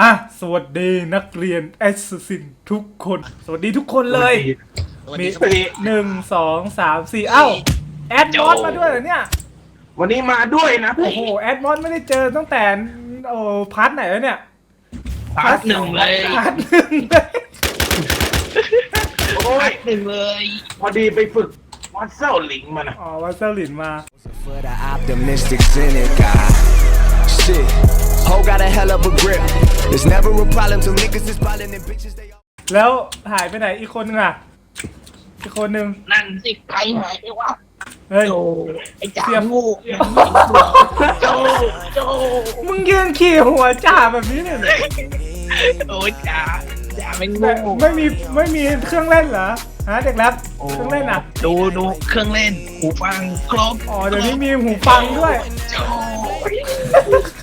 อะ สวัสดีนักเรียนแอสซินทุกคน สวัสดีทุกคนเลย วันมีนี้ครับ หนึ่งสองสามสี่เอ้า แอดมอสมาด้วยเหรอเนี่ย วันนี้มาด้วยนะโอ้โห แอดมอสไม่ได้เจอตั้งแต่โอ้พาร์ทไหนแล้วเนี่ยพาร์ทหนึ่งเลยพาร์ทหนึ่งเลยโอ้พายร์ทหนึ่งเลย พอดีไปฝึกวัดเซลลิงมานะอ๋อวัสลินมา For the optimistic cynic, ah. Shit, ho got a hell of a grip. There's never a problem till niggas is ballin' and bitches they all. แล้วหายไปไหนอีกคนนึงอะ อีกคนนึง นั่นสิใครหายไปวะเฮ้ย โจไอ้จ่าเสียบงูโจโจมึงยืนขี่หัวจ่าแบบนี้เนี่ยโอ้ยจ่าจ่าเป็นไม่งูไม่มีไม่มีเครื่องเล่นเหรอฮะเด็กแรปเครื่องเล่นอะ ดูดูเครื่องเล่นหูฟังครบอ๋อเดี๋ยวนี้มีหูฟังด้วย โจอ๋อ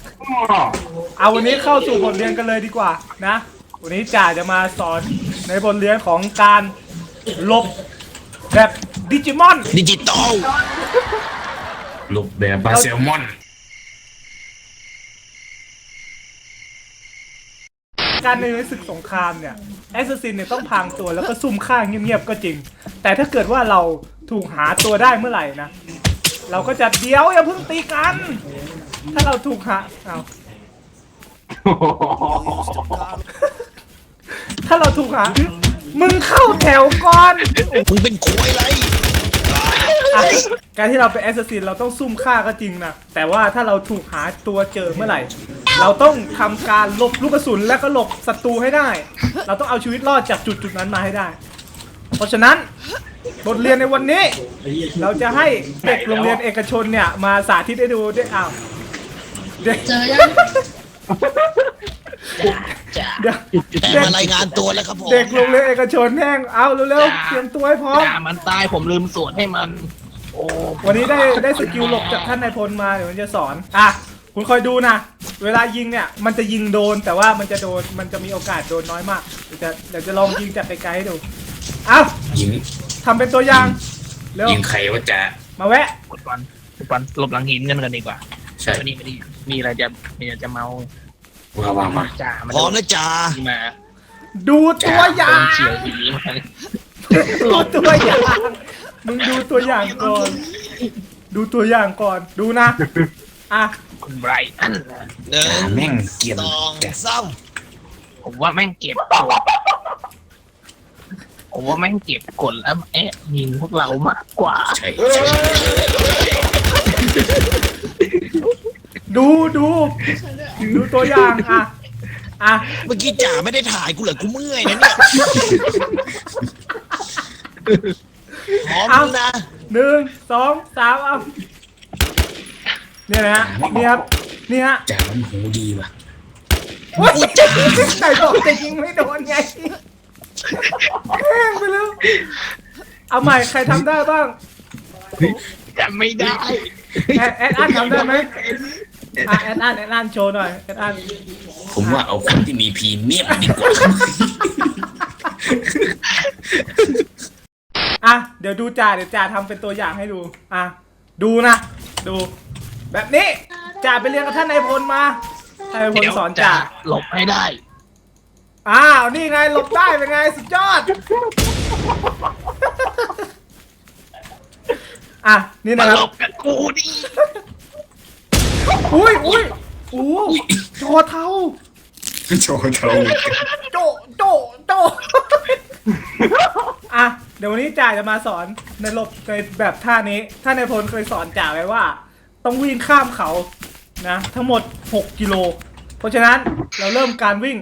เอาวันนี้เข้าสู่บทเรียนกันเลยดีกว่านะ วันนี้จ่าจะมาสอนในบทเรียนของการหลบแบบดิจิมอน ดิจิตอลรูปแบบปลาแซลมอน การในศึกสงครามเนี่ยแอสซัสซินเนี่ยต้องพรางตัวแล้วก็ซุ่มฆ่าเงียบๆก็จริง แต่ถ้าเกิดว่าเราถูกหาตัวได้เมื่อไหร่นะ เราก็จะเดี๋ยวอย่าเพิ่งตีกัน ถ้าเราถูกหาเอาถ้าเราถูกหามึงเข้าแถวก่อน มึงเป็นควยไรอะการที่เราเป็นแอสซัสซินเราต้องซุ่มฆ่าก็จริงนะแต่ว่าถ้าเราถูกหาตัวเจอเมื่อไหร่ เราต้องทำการหลบลูกกระสุนและก็หลบศัตรูให้ได้ เราต้องเอาชีวิตรอดจากจุดจุดๆนั้นมาให้ได้ เพราะฉะนั้นบทเรียนในวันนี้ เราจะให้เด็กโรงเรียนเอกชนเนี่ยมาสาธิตให้ดูด้วยอ้าว เด็กเจอยังจ่าเดี๋ยวแต่เด็กมารายงานตัวแล้วครับผมเด็กโรงเรียนเอกชนแห้งเอาเร็วๆเตรียมตัวให้พร้อมจ่ามันตายผมลืมสวดให้มัน โอ้วันนี้ได้ได้สกิลหลบจากท่านนายพลมาเดี๋ยวมันจะสอน อะ คุณคอยดูนะ เวลายิงเนี่ย มันจะยิงโดนแต่ว่ามันจะโดน มันจะมีโอกาสโดนน้อยมากเดี๋ยวจะเดี๋ยวจะลองยิงจากไกลๆให้ดูเอ้ายิงทำเป็นตัวอย่าง เร็ว ยิงใครว่าจะมาแวะกดบอลกดบอลหลบหลังหินกันกันดีกว่าใช่ วันนี้ไม่ได้ มีอะไรจะมีอะไรจะเมาว่าว่ามาจ่ามันพร้อมนะจ๊ะมาดูตัวอย่าโดงนเฉียวหีมาดูตัวอย่าง มึงดูตัวอย่างก่อน ดูตัวอย่างก่อน ดูนะ อะ คุณไบรอันนะหนึ่จ่างแม่งเกลียดสองแต่สามผมว่าแม่งเก็บกดผมว่าแม่งเก็บกดแล้วเอ๊ะยิงพวกเรามากกว่า ใช่ ดูดูดูตัวอย่างอะอะเมื่อกี้จ๋าไม่ได้ถ่ายกูเหรอกูเมื่อยนะเนี่ยพร้อมเอานะหนึ่งสองสามเอาเนี่ยนะฮะนี่ครับนี่ฮะจ่ามันหูดีว่ะโอ๊ยใครบอกจะยิงไม่โดนไงแห้งไปแล้วเอาใหม่ใครทำได้บ้างจำไม่ได้แอดแอดอันทำได้ไหม อะแอดอันแอดอันโชว์หน่อยแอดอันผมว่าเอาคนที่มีพรีเมียมดีกว่า อะเดี๋ยวดูจ่าเดี๋ยวจ่าทำเป็นตัวอย่างให้ดู อะดูนะ ดู แบบนี้จ่าไปเรียนกับท่านนายพลมาท่านนายพลเดี๋ยวสอนจะจ่าหลบให้ได้ อ้าวนี่ไงหลบได้เป็นไงสุดยอด อะนี่มานะคหลรับบกับกูดิ อุ้ยอุ้ยโอ้จอเทาโชว์เขาโจโจโจอะเดี๋ยววันนี้จ่าจะมาสอนในหลบในแบบท่านี้ถ้าในพลเคยสอนจ่าไว้ว่า ต้องวิ่งข้ามเขานะทั้งหมด 6 กิโล เพราะฉะนั้นเราเริ่มการวิ่ง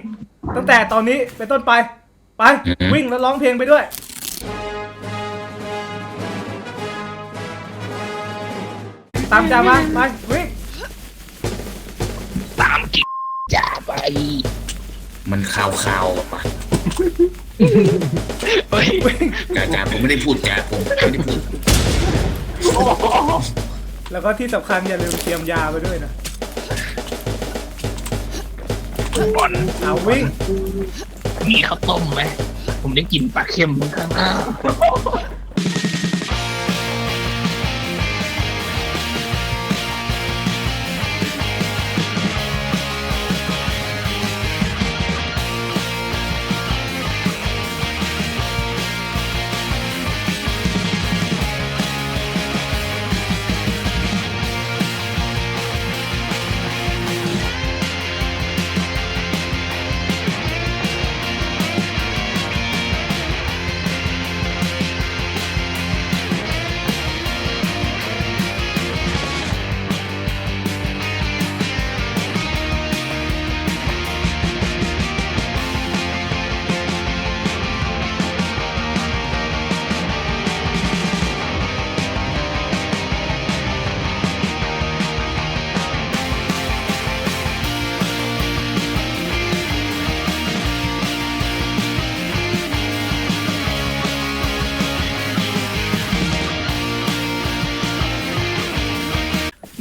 ตั้งแต่ตอนนี้เป็นต้นไปไปวิ่งแล้วร้องเพลงไปด้วย ตามจ่ามาไปวิ่ง ตามกิจ่าไป มันข่าวข่าวๆออกมาเฮ้ยจ่าจ่าผมไม่ได้พูดจ่าผมไม่ได้พูดแล้วก็ที่สำคัญอย่าลืมเตรียมยาไปด้วยนะ บอลเอาวิ่งมีข้าวต้มไหมผมได้กินปลาเค็มข้าง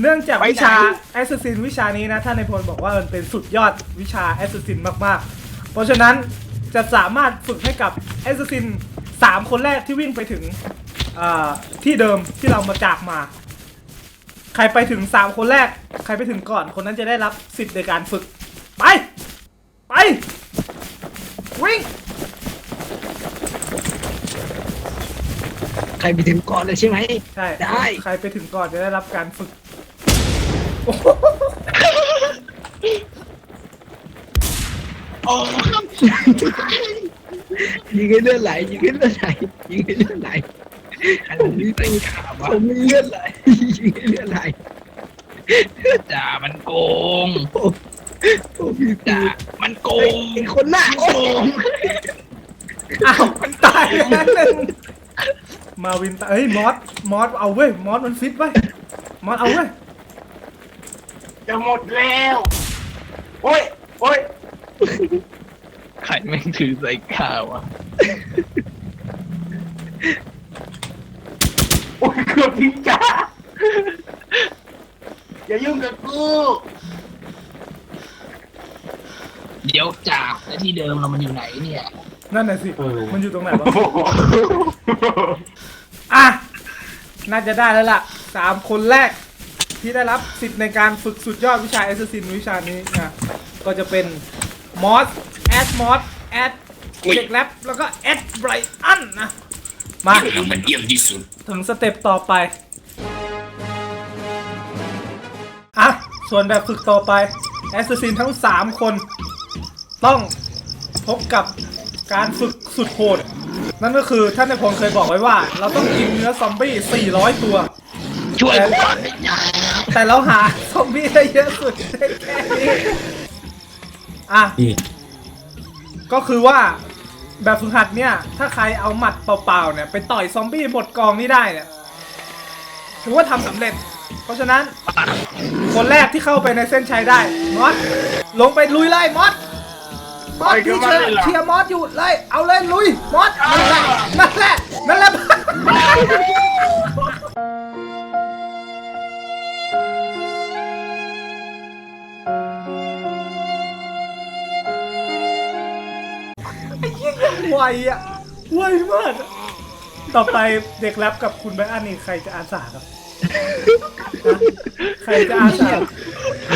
เนื่องจากวิชาแอสซิสซินวิชานี้นะท่านในพลบอกว่ามันเป็นสุดยอดวิชาแอสซิสซินมากๆ เพราะฉะนั้นจะสามารถฝึกให้กับแอสซิสซินสามคนแรกที่วิ่งไปถึงที่เดิมที่เรามาจากมา ใครไปถึงสามคนแรก ใครไปถึงก่อนคนนั้นจะได้รับสิทธิ์ในการฝึก ไป ไป วิ่ง ใครไปถึงก่อนเลยใช่ไหม ใช่ ได้ ใครไปถึงก่อนจะได้รับการฝึก โอยิงให้เลือดไหลยิงให้เลือดไหลยิงให้เลือดไหลอันนี้เป็นขาวผมมีเลือดไหลยิงให้เลือดไหลจ่ามันโกงผมมีจ่ามันโกงไอคนหน้าโกงอ้าวมันตายแล้วนึงมาวินตาเฮ้ยมอสมอสเอาเว้ยมอสมันฟิตไว้มอสเอาเว้ย จะหมดแล้วโอ้ยโอ้ยไข่แม่งถือใส่ข้าวอะโอ้ยเกือบทิ้งจ้าอย่ายุ่งกับกูเดี๋ยวจาและที่เดิมเรามันอยู่ไหนเนี่ยนั่นน่ะสิ มันอยู่ตรงไหนวะ อะ น่าจะได้แล้วล่ะ สามคนแรก ที่ได้รับสิทธิ์ในการฝึกสุดยอดวิชาแอสซิซินวิชานี้นะก็จะเป็นมอสแอดมอสแอดเด็กแรปแล้วก็แอดไบรอันนะ มามันเยี่ยมที่สุดถึงสเต็ปต่อไป อะ ส่วนแบบฝึกต่อไปแอสซิสตินทั้ง 3 คน ต้องพบกับการฝึกสุดโหด นั่นก็คือท่านในพงเคยบอกไว้ว่า เราต้องกินเนื้อซอมบี้ 400 ตัว ช่วยก่อนไแต่เราหาซอมบี้ได้เยอะสุดแค่นี้ อะก็คือว่าแบบฝึกหัดเนี่ย ถ้าใครเอาหมัดเปล่าๆเนี่ย ไปต่อยซอมบี้หมดกองนี่ได้เนี่ย ถือว่าทำสำเร็จ เพราะฉะนั้น คนแรกที่เข้าไปในเส้นชัยได้ มอสลงไปลุยเลยมอสมอสที่เชียร์ยร์มอสอยู่เลยเอาเลยลุยมอสนั่ละนั่นแหละนั่นแหละ อะว้ยมากต่อไปเด็กแรปกับคุณไบอันนี่ใครจะอาสาครับ ใครจะอาสา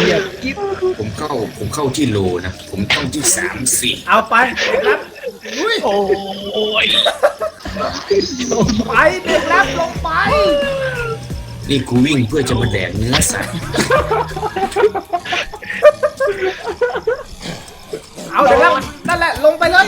เนี่ยกิ๊ผมเข้าผมเข้าที่โลนะ ผมต้องที่สามสี่เอาไปเด็กแรปอุ้ยโอ้ยไปเด็กแรปลงไป นี่กูวิ่งเพื่อจะมาแดกเนื้อสัตว์เอาเด็กแรปนั่นแหละลงไปเลย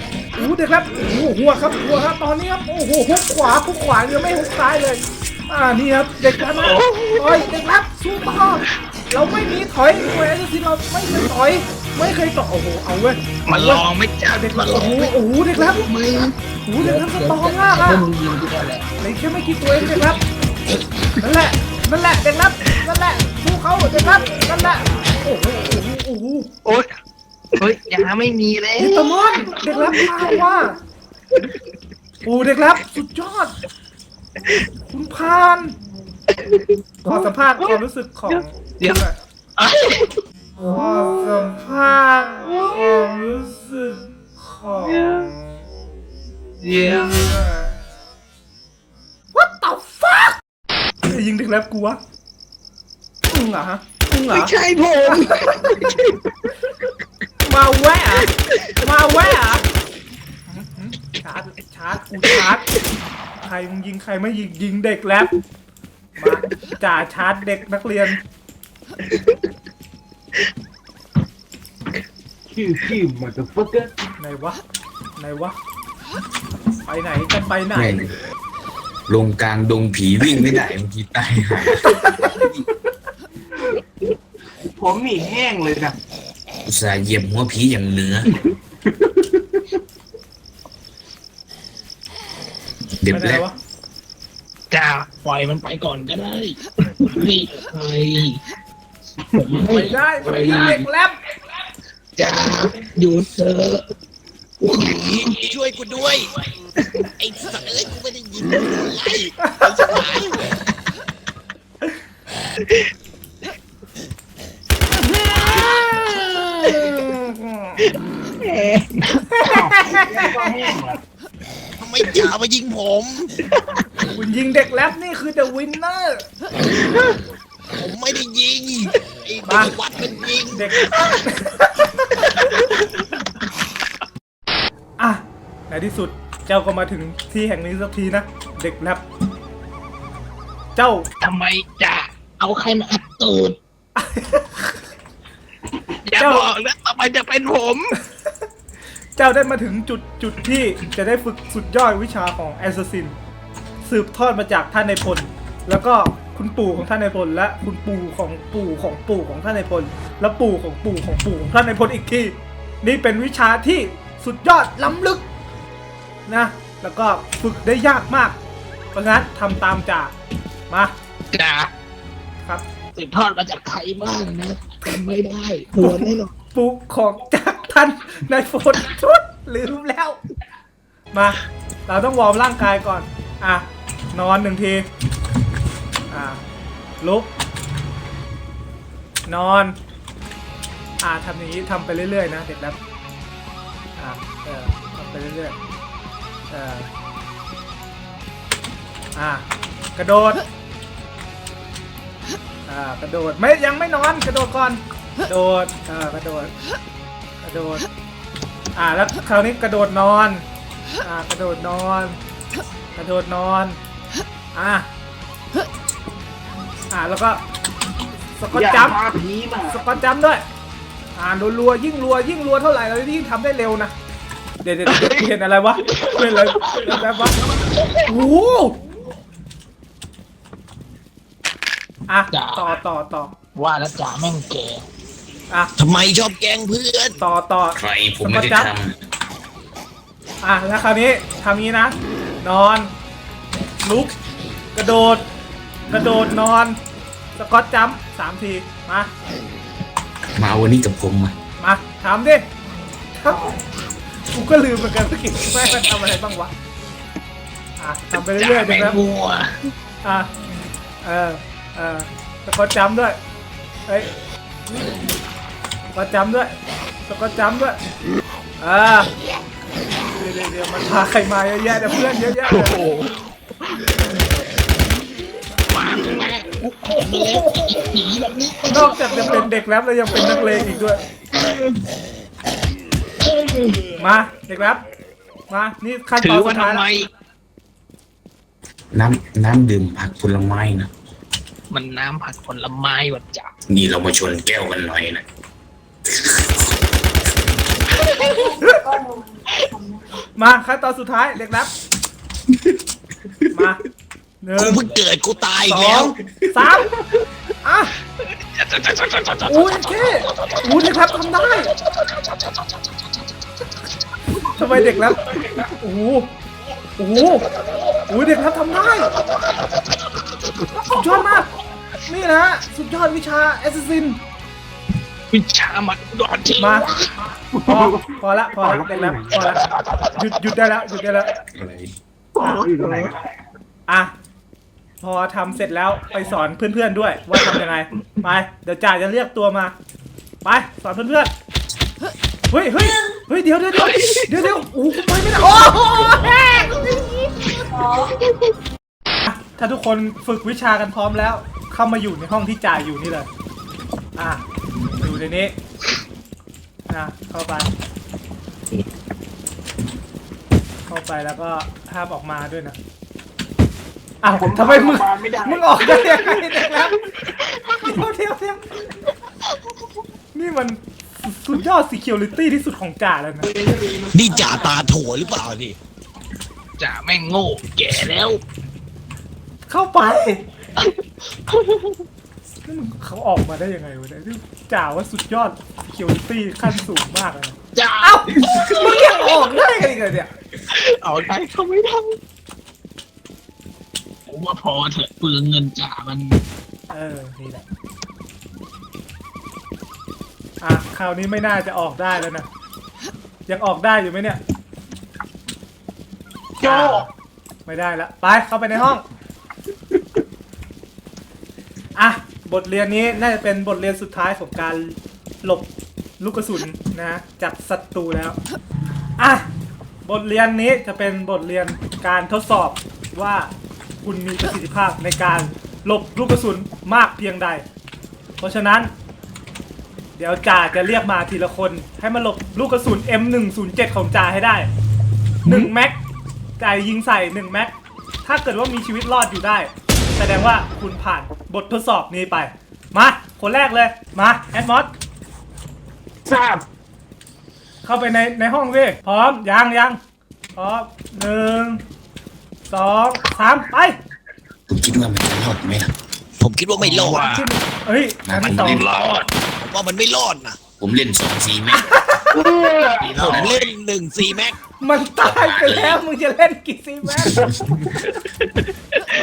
ด็กรับโอ้โหหัวครับหัวครับตอนนี้ครับโอ้โหฮุกขวาฮุกขวายังไม่ฮุกซ้ายเลย อ่านี่ครับเด็กรับมาโอ้ยเด็กรับสู้ต่อเราไม่มีถอยหน่วยแอสซิสเราไม่เคยถอยไม่เคยต่อโอ้โหเอาเว้ยมันลองไม่จ้าเด็กมัรับนลโอ้องโหไม่โอ้โหเด็กรับมือโอ้โหเด็กรับสตรองมากอะถ้ามึงยิงกูก็แหละเหลือแค่ไม่กี่ตัวเองเด็กรับนั่นแหละนั่นแหละเด็กรับนั่นแหละสู้เขาเด็กรับนั่นแหละโอ้โหโอ้โหโอ้โหโอ๊ย เฮ้ยยาไม่มีแล้เฮ้ยวตามอนเด็กรับมาว่ะโอ้เด็กรับสุดยอด คุณพานขอสัมภาษณ์ความรู้สึกของเดี๋ยวขอสัมภาษณ์ความรู้สึกของเดี๋ยว What the fuck ยิงเด็กรับกูวะอึ้งเหรอฮะอึ้ งเหรอ ไม่ใช่ผมมาแวะอะมาแวะอะชาร์จชาร์จกูชาร์จใครมึงยิงใครไม่ยิงยิงเด็กแล้วมาจ่าชาร์จเด็กนักเรียน คิวคิวมาตัวฟกเกอร์ไหนวะ ไหนวะ ไปไหนจะไปไหน แม่งลงกลางดงผีวิ่งไม่ได้บางทีตายหาค ผมนี่แห้งเลยนะอุตส่าห์เหยียบหัวผีอย่างเหนือเด็บไปไหนแรกวะจ่าปล่อยมันไปก่อนก็ได้นี่ไงผมให้ไม่ได้ไม่ได้เด็กแลบจ่าหยุดเถอะช่วยกูด้วย ไอ้สัตว์เอ้ยกูไม่ได้ยินอะไรไอ้สมานก็แห้งแล้ว ทำไมจ่ามายิงผมคุณยิงเด็กแลบนี่คือ the winner ผมไม่ได้ยิงไอ้มาเด็กวัดมันยิงเด็กอะในที่สุดเจ้าก็มาถึงที่แห่งนี้สักทีนะ เด็กแลบเจ้าทำไมจ่าเอาใครมาอัดตูด อย่าเจ้าบอกนะทำไมจะเป็นผม เจ้าได้มาถึงจุดจุดที่จะได้ฝึกสุดยอดวิชาของแอสซัสซิน สืบทอดมาจากท่านในายพล แล้วก็คุณปู่ของท่านในายพล และคุณปู่ของปู่ของปู่ของท่านในายพล และปู่ของปู่ของปู่ของท่านในายพลอีกที นี่เป็นวิชาที่สุดยอดล้ำลึกนะ แล้วก็ฝึกได้ยากมาก เพราะงั้นทำตามจ่ามาจ่าครับ สืบทอดมาจากใครบ้างนะ จำไม่ได้หัวแน่นอนปลูกของจากท่านในายพลชุดลืมแล้ว มา เราต้องวอร์มร่างกายก่อน อะ นอนหนึ่งที อะ ลุก นอน อะทำอย่างนี้ทำไปเรื่อยๆนะ เด็กแล้วอะ เออทำไปเรื่อยๆ เอออะ กระโดด อ่ากระโดดไม่ยังไม่นอนกระโดดก่อนกระโดดอ่ากระโดดกระโดดอ่าแล้วคราวนี้กระโดดนอนอ่ากระโดดนอน กระโดดนอนอ่าอ่าแล้วก็สกอตอย่าจัมป์พาผีมาสกอตจัมป์ด้วย อ่ารัวๆยิ่งรัวยิ่งรัวเท่าไหร่เรายิ่งทำได้เร็วนะเดี๋ยวเดี๋ยวเดี๋ยวเห็นอะไรวะเห็นอะไรเห็นแบบวะโอ้โห อะ ต่อต่อต่อว่าแล้วจ่าแม่งแก่อะ ทำไมชอบแกล้งเพื่อน ต่อต่อ ใครผมไม่ได้สก๊อตทจั๊บอะ แล้วคราวนี้ทำงี้นะ นอน ลุก กระโดด กระโดดนอน สกอตจัมป์สามที มาำมาวันนี้กับผมอะมาทำดิทำกูก็ลืมเหมือนกันสกิลแม่งมันทำอะไรบ้างวะ อะทำไปเรื่อยๆจ่าดูแม่งนะงัวอะ เออ เออสกอตจัมป์ด้วยเฮ้ยสกอตจัมป์ด้วยสกอตจัมป์ด้วยอ่าเดี๋ยวเดี๋ยวเดี๋ยวมันพาใครมาเยอะแยะเดี๋ยวเพื่อนเยอะแยะเลยมาแม่กูขอมาแล้วไอ้ผีแบบนี้นอกจากจะเป็นเด็กแรปแล้วยังเป็นนักเลงอีกด้วย มาเด็กแรปมานี่ขั้นถืตออนสุว่าดท้ายทำไมแล้ว น้ำน้ำดื่มผักผลไม้นะ มันน้ำผักผลไม้ว่ะจ่านี่เรามาชนแก้วกันหน่อยนะมาขั้นตอนสุดท้ายเด็กแรปมาหนึ่กูงเพิ่งเกิดกูตายอีสกอแล้วงสามอะอุ้ยเท่อุ้ยเด็กแรปทำได้ทำไมเด็กแรปโอ้โหโอ้โหโอ้ยเด็กแรปทำได้ สุดยอดมาก นี่นะสุดยอดวิชาแอสซินวิชามันดอนที่มา พอพอละพอละเด็กแล้วพอละหยุดหยุดได้แล้วหยุดได้แล้ว อะไรอยู่ตรงไหนกันอะ พอทำเสร็จแล้วไปสอนเพื่อนๆด้วย ว่าทำยังไง ไป เดี๋ยวจ่าจะเรียกตัวมา ไป สอนเพื่อนๆ เฮ้ยเฮ้ยเฮ้ยเดี๋ยวเดี๋ยวเดี๋ยวเดี๋ยวเดี๋ยวโอ้โหไปไม่ได้โอ้โหอะ ถ้าทุกคนฝึกวิชากันพร้อมแล้ว เข้ามาอยู่ในห้องที่จ่าอยู่นี่เลย อะอยู่ในนี้อะเข้าไป เข้าไปแล้วก็ห้ามออกมาด้วยนะอ้าวทำไมมึงมาไม่ได้ มึงออกได้ยังไงเนี่ยครับเดี๋ยวเดี๋ยวเดี๋ยวนี่มันสุดยอด security ที่สุดของจ่าแล้วนะ นี่จ่าตาโถหรือเปล่านี่จ่าแม่งโง่แก่แล้ว เข้าไปนี่มึงเขาออกมาได้ยังไงวะเนี่ยนี่จ่าว่าสุดยอด security ขั้นสูงมากเลยนะจ้าเอ้ามึงยังออกได้กันอีกเหรอเนี่ยเอาได้เขาไม่ทำผมว่าพอเถอะเปลืองเงินจ่ามัน เออนี่แหละอะคราวนี้ไม่น่าจะออกได้แล้วนะยังออกได้อยู่ไหมเนี่ยโจไม่ได้ละไปเข้าไปในห้อง อะ บทเรียนนี้น่าจะเป็นบทเรียนสุดท้ายของการหลบลูกกระสุนนะฮะจากศัตรูแล้ว อะ บทเรียนนี้จะเป็นบทเรียนการทดสอบว่าคุณมีประสิทธิภาพในการหลบลูกกระสุนมากเพียงใด เพราะฉะนั้น เดี๋ยวจ่าจะเรียกมาทีละคน ให้มาหลบลูกกระสุน M107 ของจ่าให้ได้1แม็กจ่ายยิงใส่1แม็กถ้าเกิดว่ามีชีวิตรอดอยู่ได้ แสดงว่าคุณผ่าน บททดสอบนี้ไป มา คนแรกเลย มาแอดมอสทราบเข้าไปในในห้องสิพร้อมยังยังพร้อมหนึ่งสองสามไปผมคิดว่ามันจะรอดไหมล่ะ ผมคิดว่าไม่รอด ที่เฮ้ยอันที่สองรอดผมว่ามันไม่รอดนะผมเล่นสองสี่แม็ก ผมเล่นหนึ่งสี่แม็กมันตายไปแล้วมึงจะเล่นกี่ซีแม็ก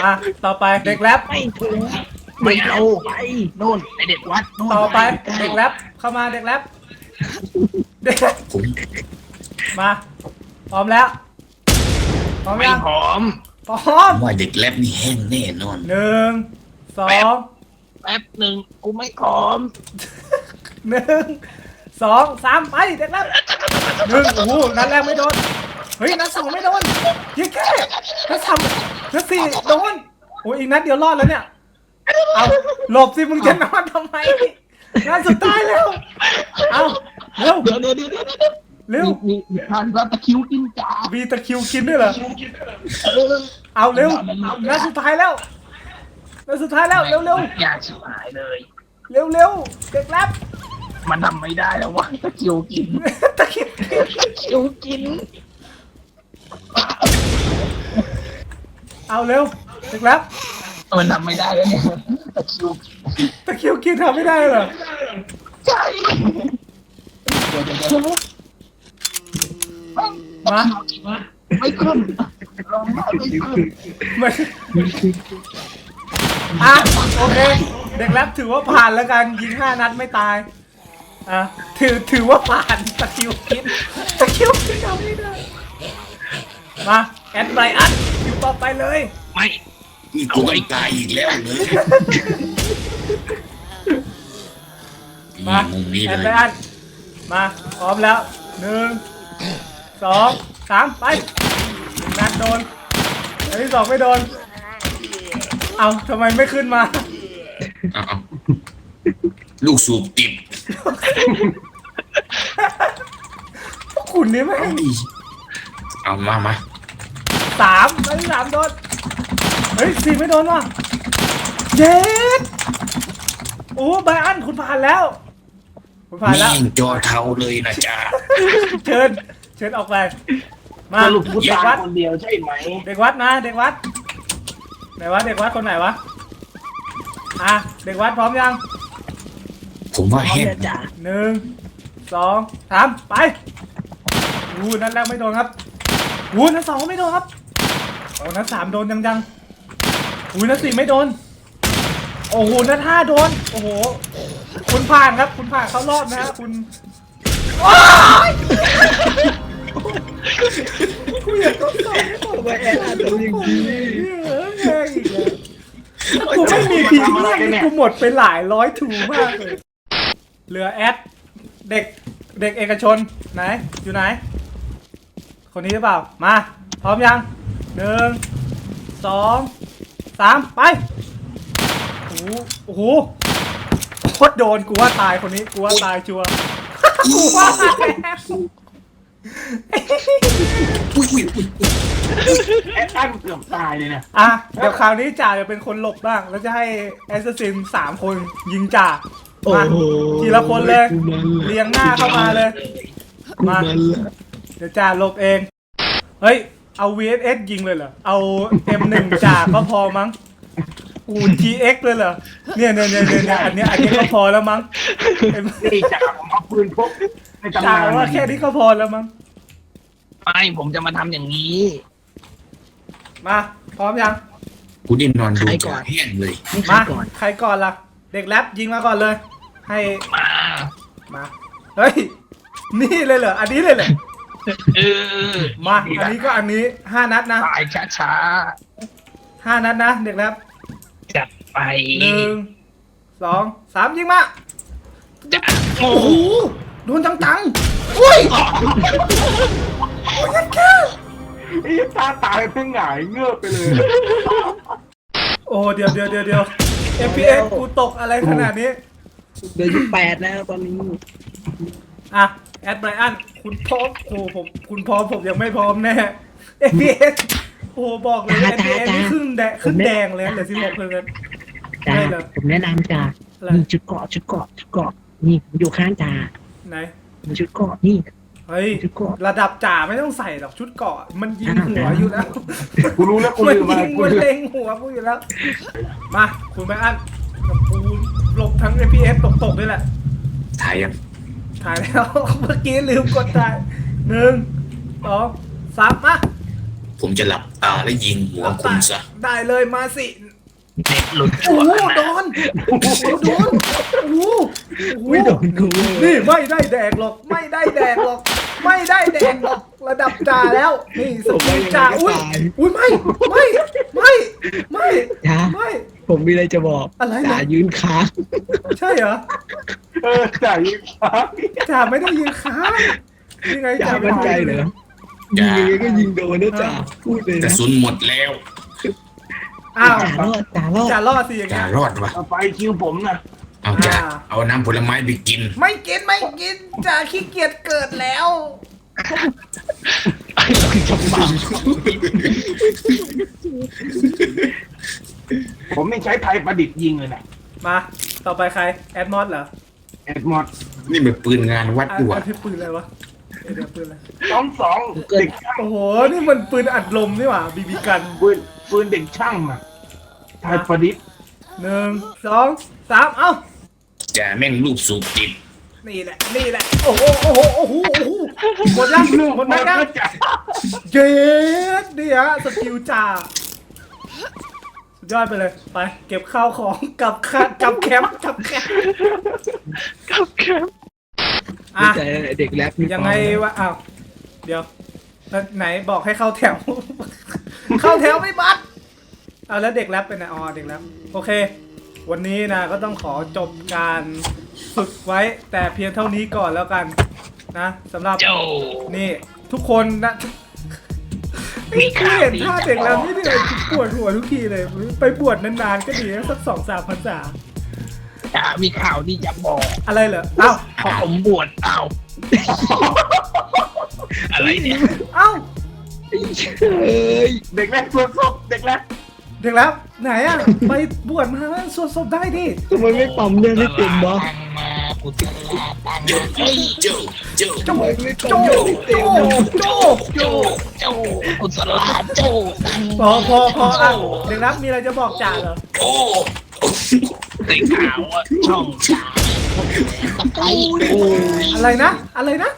มาต่อไปเด็กแรปไม่ถึงไม่เอาไปโน่นไอเด็กวัดโน่นต่อไปเด็กแรปเข้ามาเด็กแรปเด็กผมมาพร้อมแล้วพร้อมไม่ยังหอมพร้อมว่าเด็กแลบนี่แห้งแน่นอนหนึ่งสองแป๊บหนึ่งกูไม่หอมหนึ่ง สองสามไปเด็กแรปหนึ่งโอ้โหนัดแรกไม่โดนเฮ้ยนัดสองไม่โดนยิงแค่นัดสามนัดสี่โดนโอ้ยอีกนัดเดียวรอดแล้วเนี่ยเอาหลบสิมึงจะนอนทำไมนัดสุดท้ายแล้วเอาเร็วเดี๋ยวเดี๋ยวเดี๋ยวเดี๋ยวเดี๋ยวเร็วมีมีทานรัตะคิวกินจ่ามีตะคริวกินด้วยเหรอเออเอาเร็วนัดสุดท้ายแล้วนัดสุดท้ายแล้วเร็วเร็วอยากชิบหายเลย เร็วเร็วเด็กแรป มันทำไม่ได้แล้ววะตะคริวกินตะคริวตะคริวกิน เอาเร็วเด็กแรปมันทำไม่ได้แล้วเนี่ยตะคริวกินตะคริวกินทำไม่ได้เหรอใช่เดี๋ยวเดี๋ยวเดี๋ยวมาไม่ขึ้นลองได้ไม่ขึ้นไม่อะโอเค เด็กแรปถือว่าผ่านแล้วกันยิงห้านัดไม่ตาย อะถือถือว่าผ่านตะคริวกินตะคริวกินทำไม่ได้มาแอดไบรอันคิวต่อไปเลยไม่นี่กูต้องตายอีกแล้วเลยมามุมนี้แอเลดยไบรอันมาพร้อมแล้วหนึ่งสองสามไปหนึ่งนัดโดนอันที่สองไม่โดน เอาทำไมไม่ขึ้นมา เอาเอา ลูกสูบติดพวกคุณนี่ไม่เอาดิเอามามาสามอันที่สามโดน เฮ้ยสี่ไม่โดนว่ะเย็ดโอ้ไบรอันคุณผ่านแล้ว คุณผ่านแม่แล้วงจอเทาเลยนะจ๊ะเชิญ เชิญออกไป มาสรุปกูเด็กตายวัด คนเดียวใช่ไหมเด็กวัดนะ เด็กวัดไหนวะเด็กวัดคนไหนวะ อะ เด็กวัดพร้อมยัง ผมว่าแห้งจ่าหนึ่งสองสามไปอู้นัดแรกไม่โดนครับอู้นัดสองก็ไม่โดนครับโอ้นัดสามโดนยังยังอู้นัดสี่ไม่โดน โอ้โหนัดห้าโดน โอ้โห คุณผ่านครับ คุณผ่านเข้ารอบนะฮะคุณโอ้ยกูอยากทดสอบให้หมดทำไมแอนอาทำอย่างนี้เออแย่อีกแล้วกูไม่มีทีมเล่นนี่กูหมดไปหลายร้อยทูมากเลย เหลือแอดเด็กเด็กเอกชนไหนอยู่ไหน คนนี้หรือเปล่ามาพร้อมยังหนึ่งสองสามไปโอ้โหโอ้โหโคตรโดนกูว่าตายคนนี้กูว่าตายชัวร์กูว่าตายแล้วอุ้ยอุ้ยอุ้ยแอดอันเกือบตายเลยเนี่ยอะเดี๋ยวคราวนี้จ่าจะเป็นคนหลบบ้าง แล้วจะให้แอสซัสซินสามคนยิงจ่า มาทีละคนเลยเรียงหน้าเข้ามาเลยมาเดี๋ยวจ่าหลบเอง เฮ้ย เอา VSS ยิงเลยเหรอ เอา M1 จ่าก็พอมั้ง อูน TX เลยเหรอ เนี่ยเนี่ยเนี่ยเนี่ยเนี่ยอันเนี้ยอันนี้ก็พอแล้วมั้งเอ็มนี่จ่าผมเอาปืนพกในตำจ่านานว่าแค่นี้ก็พอแล้วมั้ง ไม่ผมจะมาทำอย่างนี้ มา พร้อมยัง กูนี่นอนดูใครก่อจ่านแห้งเลยให้ใครมา ก่อน ใครก่อนล่ะ เด็กแรปยิงมาก่อนเลย ให้มามาเฮ้ยนี่เลยเหรออันนี้เลยเหรอเออมาอันนี้ก็อันนี้ห้านัดนะตายช้าห้านัดนะเด็กแรปๆจัดไปหนึ่งสองสามยิงมาจะโอ้โอ้โหโหโดนจังๆอุ้ยไอ้ตาตายเพิ่งหงายเงือบไปเลย โอ้เดี๋ยวเดี๋ยวเดี๋ยวเดี๋ยว FPS กูตกอะไรขนาดนี้ เดือนที่แปดแล้วตอนนี้อะ แอดไบรอัน คุณพร้อมโอ้ผมคุณพร้อมผมยังไม่พร้อมแน่ FPS โอ้บอกเลย FPS นี่ขึ้นแดงขึ้นแดงเลยเหลือสิบหกเลยจ้าได้เหรอ ผมแนะนำจ้าอะไร นี่ชุดเกาะชุดเกาะชุดเกาะนี่ผมอยู่ข้างจ้าไหน มีชุดเกาะนี่ เฮ้ยชุดเกาะระดับจ่าไม่ต้องใส่หรอกชุดเกราะ มันยิงหัวอยู่แล้ว กูรู้แล้วกูมันลืมอะไรยิงกูมันลืมเล็งหัวกูอยู่แล้ว มาคุณไบรอันกับกูหลบทั้ง FPS ตกๆด้วยแหละ ถ่ายยังถ่ายแล้ว เมื่อกี้ลืมกดถ่ายหนึ่งสองสามมาผมจะหลับตาและยิงหัวคุณซะ ได้เลยมาสิ เด็กหลุดโอ้ชั่วโหโดนโอ้โหโดนโอ้โหโอ้โหไม่โดนกูนี่ไม่ได้แดกหรอก ไม่ได้แดกหรอก ไม่ได้แดกหรอก ระดับจ่าแล้ว นี่สกิลจ่าอุ้ยอุ้ยไม่ ไม่ ไม่ ไม่ จ้าไม่ ผมมีอะไรจะบอกอะไรนะ จ่ายืนค้างใช่เหรอ เออจ่ายิงฟ้าจ่าไม่ได้ยิงค้างยังไงจ่าจ่ามั่นใจเหรอยิงยังไงก็ยิงโดนนะจ่าพูดเลยกระนะสุนหมดแล้ว อ้าวจ่ารอดจ่ารอดจ่ารอดสิอย่างจ่าเงี้ยรอดวะเอาไปคิวผมนะเอาจ่าอ่าเอาน้ำผลไม้ไปกิน ไม่กินไม่กินจ่าขี้เกียจเกิดแล้วผมไม่ใช้ไทยประดิษฐ์ยิงเลยนะมา ต่อไปใคร แอดมอสเหรอแอดมอดนี่มันปืนงานวัดอะดีกอัว่านที่ปืนอะไรวะ เดี๋ยวปืนอะไรสองสองเด็กช่างโอ้โห นี่มันปืนอัดลมนี่หว่าบีบีกันปืนปืนเด็กช่างอะไทยประดิษฐ์หนึ่งสองสามเอ้าจ่าแม่งลูกสูบติดนี่แหละ นี่แหละ โอ้โห โอ้โห โอ้โห โอ้โห หมดยังลูกหมดไหมก็ยังจ่าเจ็ดนี่ฮะสกิลจ่าสุดยอดไปเลย ไป เก็บข้าวของกลับคากลับแคมป์กลับแคมป์ครับแครับ อะ ใจเด็กแรปนี่ยังไงวะอ้าวเดี๋ยวแล้วไหนบอกให้เข้าแถว เข้าแถวไม่บัดอ่าแล้วเด็กแรปเป็นไงอ๋อเด็กแรปโอเค วันนี้นะก็ต้องขอจบการฝึกไว้แต่เพียงเท่านี้ก่อนแล้วกัน นะสำหรับโจนี่ทุกคนนะมีข่าวเห็นดีท่าจะเด็กแล้วบอกนี่เลยปวดหัวทุกทีเลย ไปบวชนานๆก็ดีนะสักสองสามพรรษา จ่ามีข่าวดีจะบอกอะไรเหรอเอ้าพอผมบวชเอาอะไรเนี่ยเอ้าเอ้ยเด็กแรกตัวศพเด็กแรกเด็กแรปไหนอะไปบวชมาแล้วสวดศพได้ดิทำไมไม่ปั๊มเลือดให้เต็มวะตังมากูติดลาตังโจเฮ้ยโจโจทำไมไม่โจปั๊มเลือดให้เต็โจมวะโจโจโจกุศลาโจตังพอพอพออะเด็กรับมีอะไรจะบอกจ่าเหรอ โอ้ ได้ข่าวว่าช่องจ่าตะไคร้โอ้ยอะไรนะ อะไรนะ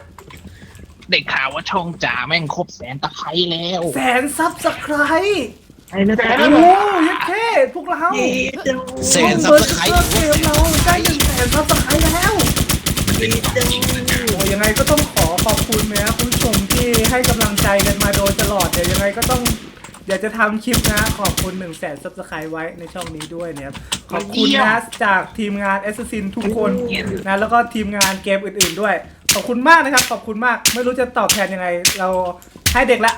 ได้ข่าวว่าช่องจ่าแม่งครบแสนตะไคร้แล้วแสนซับสไครต์ไอ้นะจ๊ะโอ้โหยัดเท่พวกเราแสนซับสไครต์เกมเราได้หนึ่งแสนซับสไครต์แล้วมันเป็นของจริงนะจ่าโอ้ยังไงก็ต้องขอขอบคุณนะคุณผู้ชมที่ให้กำลังใจกันมาโดยตลอดเดี๋ยวยังไงก็ต้อง เดี๋ยวจะทำคลิปนะขอบคุณ1นึ่งแสนซับสไครต์ไว้ในช่องนี้ด้วยเนี่ยขอบคุณนะจากทีมงาน a s s a s s i n ทุกคนนะแล้วก็ทีมงานเกมอื่น ๆด้วย ขอบคุณมากนะครับ ขอบคุณมาก ไม่รู้จะตอบแทนยังไง เราให้เด็กละ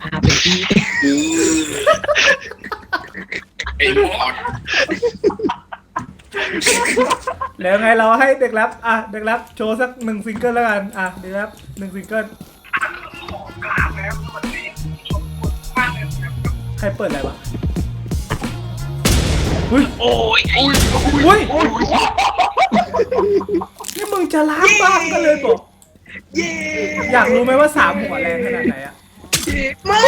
พาไปที่ไอ้หมอดแล้วไงเราให้เด็กแรปอะเด็กแรปโชว์สักหนึ่งซิงเกิลแล้วกันอะเด็กแรปหนึ่งซิงเกิลใค รเปิดอะไรวะอุ้ยโอ้ยไอ้อุ้ยนี่มึงจะล้างบ้างกันเลยบอกเย้อยากรู้ไหมว่าสามหัวแรงขนาดไหนอะไม่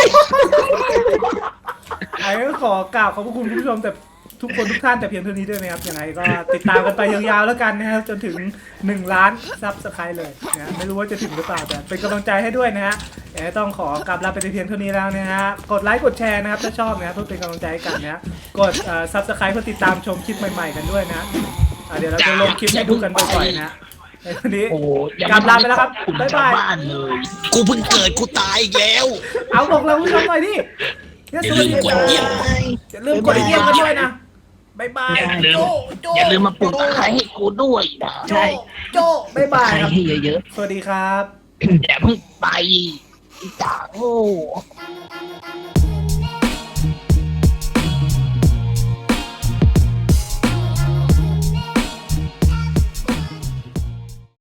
ไอ้ก็ขอกราบขอบพระคุณคุณผู้ชมแต่ ทุกคนทุกท่านแต่เพียงเท่านี้ด้วยนะครับยังไงก็ติดตามกันไปยาวๆแล้วกันนะครับจนถึง 1 ล้านซับสไครต์เลยนะไม่รู้ว่าจะถึงหรือเปล่าแต่เป็นกำลังใจให้ด้วยนะฮะยังไงต้องขอกลับลาไปแต่เพียงเท่านี้แล้วนะฮะกดไลค์กดแชร์นะครับถ้าชอบนะครับเพื่อเป็นกำลังใจให้กันนะฮะกดซับสไครต์เพื่อติดตามชมคลิปใหม่ๆกันด้วยนะอะเดี๋ยวเราจะลงคลิปให้ดูกันบ่อยๆนะฮะในวันนี้ โอ้ยังกลับลาไปแล้วครับขอณบ๊ายชาบาวยบ้านเลย กูเพิ่งเกิดกูตายอีกแล้ว เอาบอกเราผู้ชมหน่อยดิเนี่ยอย่าลืมกดเยี่ยม อย่าลืมกดเยี่ยมกันด้วยนะ บายบายอย่าลืม โจโจอย่าลืมมาปลูกตะไคร้ให้กูด้วยนะโจโจบายบายใครครับ ให้เยอะสวัสดีครับ ๆอย่าเพิ่งไปอีจ่าโง่